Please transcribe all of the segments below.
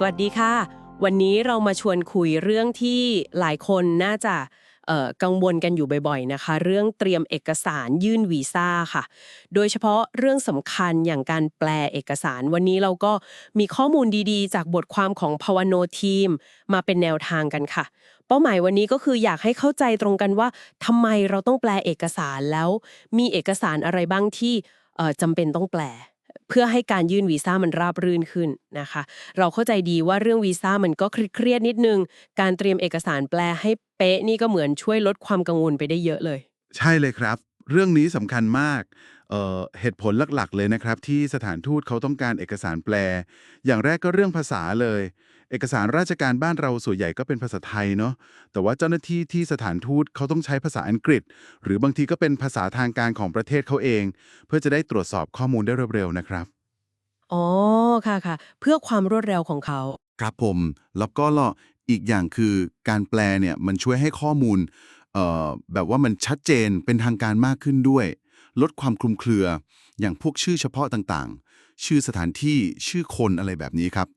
สวัสดีค่ะ วันนี้เรามาชวนคุยเรื่องที่หลายคนน่าจะเอ่อกังวลกันอยู่บ่อยๆนะคะ เรื่องเตรียมเอกสารยื่นวีซ่าค่ะ โดยเฉพาะเรื่องสำคัญอย่างการแปลเอกสาร วันนี้เราก็มีข้อมูลดีๆ จากบทความของภาวโนทีม มาเป็นแนวทางกันค่ะ เป้าหมายวันนี้ก็คืออยากให้เข้าใจตรงกันว่าทำไมเราต้องแปลเอกสารแล้ว มีเอกสารอะไรบ้างที่เอ่อจำเป็นต้องแปล เพื่อให้การยื่นวีซ่ามันราบรื่นขึ้นนะคะ เราเข้าใจดีว่าเรื่องวีซ่ามันก็เครียดนิดนึง การเตรียมเอกสารแปลให้เป๊ะนี่ก็เหมือนช่วยลดความกังวลไปได้เยอะเลย ใช่เลยครับ เรื่องนี้สำคัญมากเเหตุผลหลักๆ เลยนะครับ ที่สถานทูตเขาต้องการเอกสารแปล อย่างแรกก็เรื่องภาษาเลย เอกสารราชการบ้านเราส่วนใหญ่ก็เป็นภาษาไทยเนาะแต่ว่าเจ้าหน้าที่ที่สถานทูตเขาต้องใช้ภาษาอังกฤษ หรือบางทีก็เป็นภาษาทางการของประเทศเขาเอง เพื่อจะได้ตรวจสอบข้อมูลได้เร็วๆนะครับอ๋อค่ะค่ะเพื่อความรวดเร็วของเขา ครับผมแล้วก็ล่ะอีกอย่างคือการแปลเนี่ยมันช่วยให้ข้อมูลเอ่อแบบว่ามันชัดเจนเป็นทางการมากขึ้นด้วย ลดความคลุมเครือ อย่างพวกชื่อเฉพาะต่างๆ ชื่อสถานที่ชื่อคนอะไรแบบนี้ครับ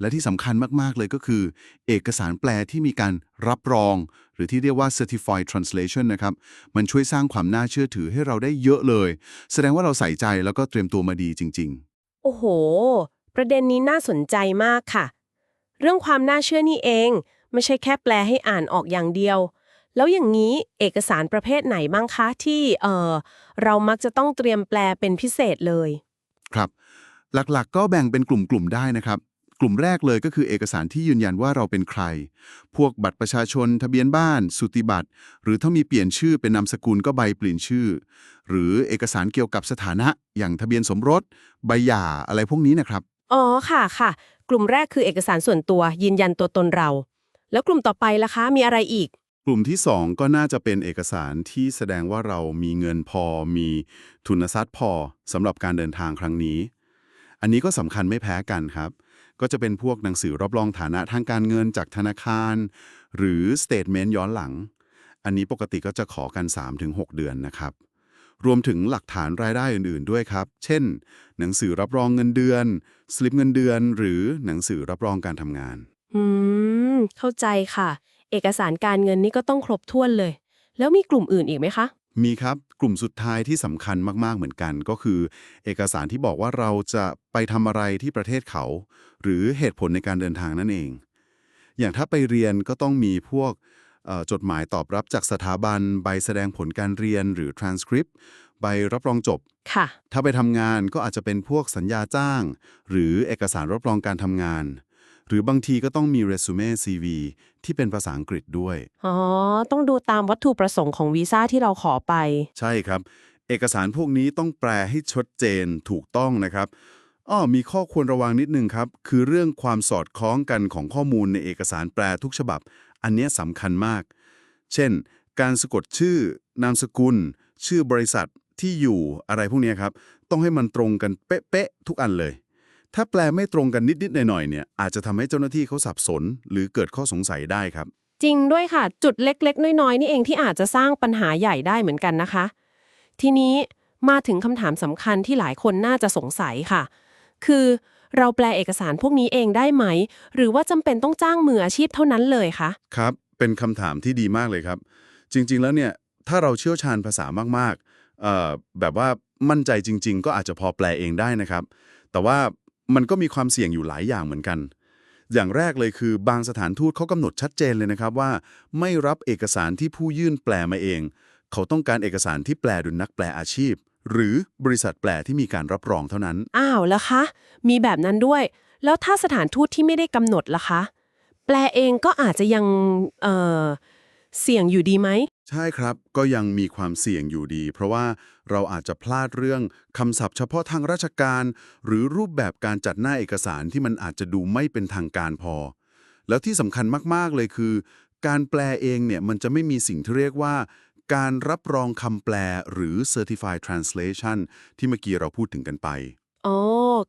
และที่สำคัญมาก ๆ เลยก็คือ เอกสารแปลที่มีการรับรอง หรือที่เรียกว่า certified translation นะครับ มันช่วยสร้างความน่าเชื่อถือให้เราได้เยอะเลย แสดงว่าเราใส่ใจแล้วก็เตรียมตัวมาดีจริง ๆ โอ้โห ประเด็นนี้น่าสนใจมากค่ะ เรื่องความน่าเชื่อนี่เอง ไม่ใช่แค่แปลให้อ่านออกอย่างเดียว แล้วอย่างนี้เอกสารประเภทไหนบ้างคะที่เออเรามักจะต้องเตรียมแปลเป็นพิเศษเลย ครับ หลักๆก็แบ่งเป็นกลุ่มๆได้นะครับ กลุ่มแรกเลยก็คือเอกสารที่ยืนยันว่าเราเป็นใคร พวกบัตรประชาชน ทะเบียนบ้าน สุติบัตร หรือถ้ามีเปลี่ยนชื่อเป็นนามสกุลก็ใบเปลี่ยนชื่อ หรือเอกสารเกี่ยวกับสถานะ อย่างทะเบียนสมรส ใบหย่าอะไรพวกนี้นะครับ อ๋อค่ะค่ะ กลุ่มแรกคือเอกสารส่วนตัวยืนยันตัวตนเรา แล้วกลุ่มต่อไปล่ะคะมีอะไรอีก กลุ่มที่ 2 ก็น่าจะเป็นเอกสารที่แสดงว่าเรามีเงินพอ มีทุนทรัพย์พอสำหรับการเดินทางครั้งนี้ อันนี้ก็สำคัญไม่แพ้กันครับ ก็จะเป็นพวกหนังสือรับรองฐานะทางการเงินจากธนาคาร หรือสเต t เมนต์ย้อนหลัง อันนี้ปกติก็จะขอกัน 3-6 เดือนนะครับ รวมถึงหลักฐานรายได้อื่นๆด้วยครับ เช่น หนังสือรับรองเงินเดือน สลิปเงินเดือน หรือหนังสือรับรองการทำงาน อืม เข้าใจค่ะ เอกสารการเงินนี่ก็ต้องครบถ้วนเลย แล้วมีกลุ่มอื่นอีกไหมคะ มีครับกลุ่มสุดท้ายที่สำคัญมาก ๆ เหมือนกัน ก็คือ เอกสารที่บอกว่าเราจะไปทำอะไรที่ประเทศเขา หรือเหตุผลในการเดินทางนั่นเอง อย่างถ้าไปเรียนก็ต้องมีพวกเอ่อจดหมายตอบรับจากสถาบัน ใบแสดงผลการเรียนหรือ transcript ใบรับรองจบค่ะถ้าไปทำงานก็อาจจะเป็นพวกสัญญาจ้าง หรือเอกสารรับรองการทำงาน หรือบางทีก็ต้องมีเรซูเม่ CV ที่เป็นภาษาอังกฤษด้วย อ๋อ ต้องดูตามวัตถุประสงค์ของวีซ่าที่เราขอไป ใช่ครับ เอกสารพวกนี้ต้องแปลให้ชัดเจนถูกต้องนะครับอ้อมีข้อควรระวังนิดนึงครับ คือเรื่องความสอดคล้องกันของข้อมูลในเอกสารแปลทุกฉบับ อันเนี้ยสำคัญมาก เช่น การสะกดชื่อ นามสกุล ชื่อบริษัทที่อยู่อะไรพวกเนี้ยครับ ต้องให้มันตรงกันเป๊ะๆทุกอันเลย ถ้าแปลไม่ตรงกันนิด ๆ หน่อย ๆ เนี่ย อาจจะทำให้เจ้าหน้าที่เขาสับสน หรือเกิดข้อสงสัยได้ครับ จริงด้วยค่ะ จุดเล็กๆ น้อย ๆ นี่เองที่อาจจะสร้างปัญหาใหญ่ได้เหมือนกันนะคะ ทีนี้มาถึงคำถามสำคัญที่หลายคนน่าจะสงสัยค่ะ คือเราแปลเอกสารพวกนี้เองได้ไหม หรือว่าจำเป็นต้องจ้างมืออาชีพเท่านั้นเลยคะ ครับ เป็นคำถามที่ดีมากเลยครับ จริง ๆ แล้วเนี่ย ถ้าเราเชี่ยวชาญภาษามาก ๆ เอ่อ แบบว่ามั่นใจจริง ๆ ก็อาจจะพอแปลเองได้นะครับ แต่ว่า มันก็มีความเสี่ยงอยู่หลายอย่างเหมือนกัน อย่างแรกเลยคือบางสถานทูตเขากำหนดชัดเจนเลยนะครับว่า ไม่รับเอกสารที่ผู้ยื่นแปลมาเอง เขาต้องการเอกสารที่แปลโดยนักแปลอาชีพ หรือบริษัทแปลที่มีการรับรองเท่านั้น อ้าวแล้วคะ มีแบบนั้นด้วย แล้วถ้าสถานทูตที่ไม่ได้กำหนดล่ะคะ แปลเองก็อาจจะยังเอ่อเสี่ยงอยู่ดีไหม ใช่ครับก็ยังมีความเสี่ยงอยู่ดี เพราะว่าเราอาจจะพลาดเรื่องคำศัพท์เฉพาะทางราชการ หรือรูปแบบการจัดหน้าเอกสารที่มันอาจจะดูไม่เป็นทางการพอ แล้วที่สำคัญมากๆเลยคือ การแปลเองเนี่ยมันจะไม่มีสิ่งที่เรียกว่า การรับรองคำแปลหรือ certified translation ที่เมื่อกี้เราพูดถึงกันไปอ๋อ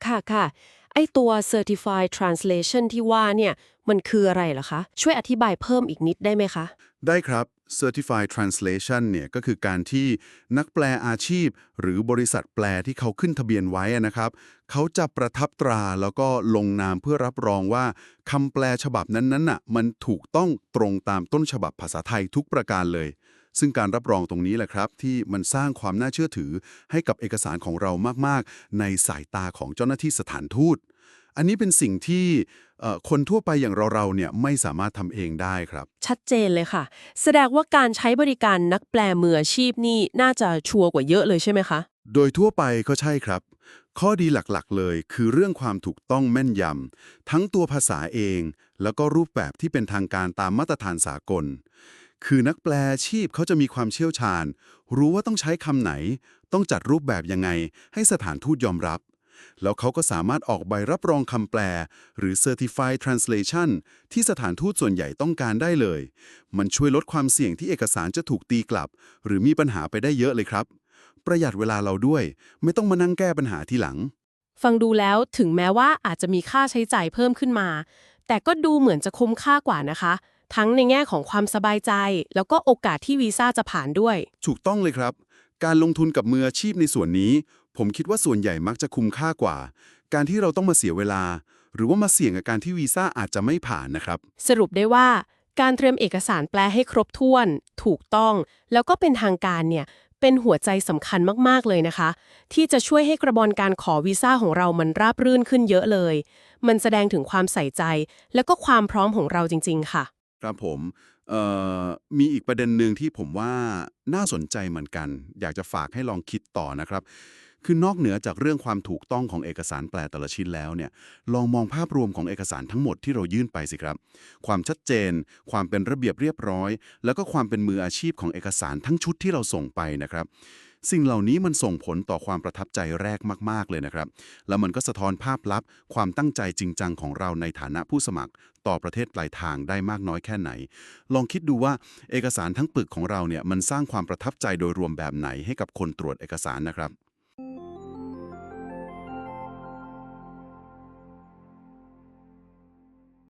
ค่ะค่ะไอตัว certified translation ที่ว่าเนี่ยมันคืออะไรเหรอคะ ช่วยอธิบายเพิ่มอีกนิดได้ไหมคะ ได้ครับ Certified Translation เนี่ยก็คือการที่นักแปลอาชีพ หรือบริษัทแปลที่เขาขึ้นทะเบียนไว้นะครับเขาจะประทับตราแล้วก็ลงนามเพื่อรับรองว่าคำแปลฉบับนั้นๆน่ะมันถูกต้องตรงตามต้นฉบับภาษาไทยทุกประการเลย ซึ่งการรับรองตรงนี้แหละครับ ที่มันสร้างความน่าเชื่อถือให้กับเอกสารของเรามากๆ ในสายตาของเจ้าหน้าที่สถานทูต อันนี้เป็นสิ่งที่เอ่อคนทั่วไปอย่างเราๆเนี่ยไม่สามารถทำเองได้ครับ ชัดเจนเลยค่ะ แสดงว่าการใช้บริการนักแปลมืออาชีพนี่น่าจะชัวร์กว่าเยอะเลยใช่ไหมคะ โดยทั่วไปก็ใช่ครับ ข้อดีหลักๆ เลยคือเรื่องความถูกต้องแม่นยำทั้งตัวภาษาเอง แล้วก็รูปแบบที่เป็นทางการตามมาตรฐานสากล คือนักแปลอาชีพเขาจะมีความเชี่ยวชาญ รู้ว่าต้องใช้คำไหน ต้องจัดรูปแบบยังไง ให้สถานทูตยอมรับ แล้วเขาก็สามารถออกใบรับรองคำแปล หรือ Certified Translation ที่สถานทูตส่วนใหญ่ต้องการได้เลย มันช่วยลดความเสี่ยงที่เอกสารจะถูกตีกลับ หรือมีปัญหาไปได้เยอะเลยครับ ประหยัดเวลาเราด้วย ไม่ต้องมานั่งแก้ปัญหาทีหลัง ฟังดูแล้วถึงแม้ว่าอาจจะมีค่าใช้จ่ายเพิ่มขึ้นมา แต่ก็ดูเหมือนจะคุ้มค่ากว่านะคะ ทั้งในแง่ของความสบายใจ แล้วก็โอกาสที่วีซ่าจะผ่านด้วย ถูกต้องเลยครับ การลงทุนกับมืออาชีพในส่วนนี้ ผมคิดว่าส่วนใหญ่มักจะคุ้มค่ากว่า การที่เราต้องมาเสียเวลา หรือว่ามาเสี่ยงกับการที่วีซ่าอาจจะไม่ผ่านนะครับ สรุปได้ว่าการเตรียมเอกสารแปลให้ครบถ้วน ถูกต้อง แล้วก็เป็นทางการเนี่ยเป็นหัวใจสำคัญมากๆเลยนะคะ ที่จะช่วยให้กระบวนการขอวีซ่าของเรามันราบรื่นขึ้นเยอะเลย มันแสดงถึงความใส่ใจ แล้วก็ความพร้อมของเราจริง ๆ ค่ะ ครับผมเอ่อมีอีกประเด็นหนึ่งที่ผมว่าน่าสนใจเหมือนกัน อยากจะฝากให้ลองคิดต่อนะครับ คือนอกเหนือจากเรื่องความถูกต้องของเอกสารแปลแต่ละชิ้นแล้วเนี่ยลองมองภาพรวมของเอกสารทั้งหมดที่เรายื่นไปสิครับ ความชัดเจน ความเป็นระเบียบเรียบร้อย แล้วก็ความเป็นมืออาชีพของเอกสารทั้งชุดที่เราส่งไปนะครับสิ่งเหล่านี้มันส่งผลต่อความประทับใจแรกมาก ๆ เลยนะครับ แล้วมันก็สะท้อนภาพลับความตั้งใจจริงจังของเราในฐานะผู้สมัคร ต่อประเทศปลายทางได้มากน้อยแค่ไหน ลองคิดดูว่าเอกสารทั้งปึกของเราเนี่ยมันสร้างความประทับใจโดยรวมแบบไหนให้กับคนตรวจเอกสารนะครับ